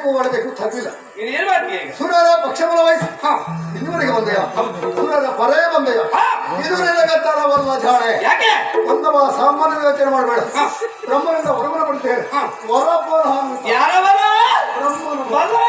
ತಪ್ಪಿಲ್ಲ ಮಾಡಬೇಕು ಏನ್ ಮಾಡ್ತೀಯ ಈಗ? ಬಲ ಪಕ್ಷಬಲ ಹಾ ಇದುವರೆಗೆ ಬಂದೆಯ? ಸುರರ ಪರೇ ಬಂದೆಯ? ನಿನಗತ್ತರವಲ್ಲ ಜಾಣೆ ಯಾಕೆ? ಒಂದವ ಸಾಮಾನ್ಯ ಯೋಚನೆ ಮಾಡಬೇಡ. ಬ್ರಹ್ಮನಿಂದ ವರಮನ ಪಡ್ತೇನೆ ಹಾ. ಬ್ರಹ್ಮನು ಪರ ಯಾರವರ? ಬ್ರಹ್ಮನ. ಬಲ್ಲೆ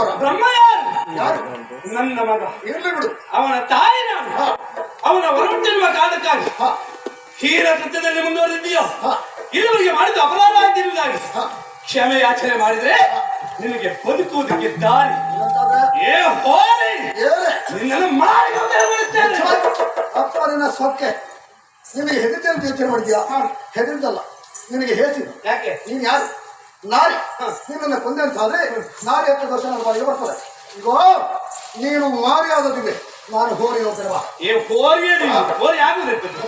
ಬ್ರಹ್ಮನ ವರ ಬ್ರಹ್ಮ ಯಾರು? ನನ್ನ ಮಗ. ಇರಲಿ ಬಿಡು. ಅವನ ತಾಯಿ ನಾನು. ಅವನ ಹೊರಟಿರುವ ಕಾರಣಕ್ಕಾಗಿ ಹಾ. ಹೀರ ಕೃತ್ಯದಲ್ಲಿ ಮುಂದುವರೆದಿದೆಯೋ. ಇದುವರೆಗೆ ಮಾಡಿದ ಅಪರಾಧ ಆಗಿರುವುದಾಗಿ. ಕ್ಷಮೆ ಯಾಚನೆ ಮಾಡಿದ್ರೆ ನಿನಗೆ ಬದುಕುವುದಕ್ಕೆ ದಾರಿ. ಏ ಏನೇ? ನಿನ್ನನ್ನು ಮಾಡಿ ಬಿಡುತ್ತೇನೆ ಅಪ್ಪ ನಿನ್ನ ಸೊಕ್ಕೆ. ನಿನಗೆ ಹೆದರಿಕೆ ಅಂತ ಯೋಚನೆ ಮಾಡಿದ್ಯಾ ಹೆದರಿದಲ್ಲ ನಿನಗೆ ಹೇಳ್ತೀನಿ ಯಾಕೆ? ನೀನ್ ಯಾರು? ನಾರಿ ನಿನ್ನನ್ನು ಕೊಂದೆ ಅಂತ ಆದ್ರೆ ನಾರಿ ಹತ್ತು ದರ್ಶನ ಮಾಡಿ ಬರ್ತದೆ. ಈಗ ನೀನು ಮಾರಿ ಆದದಿದೆ ನಾನು ಹೋರಿ ಹೋಗ್ತೇನೆ ಏ ನೀನು? ಹೋರಿ ಆಗುದಿರ್ತದೆ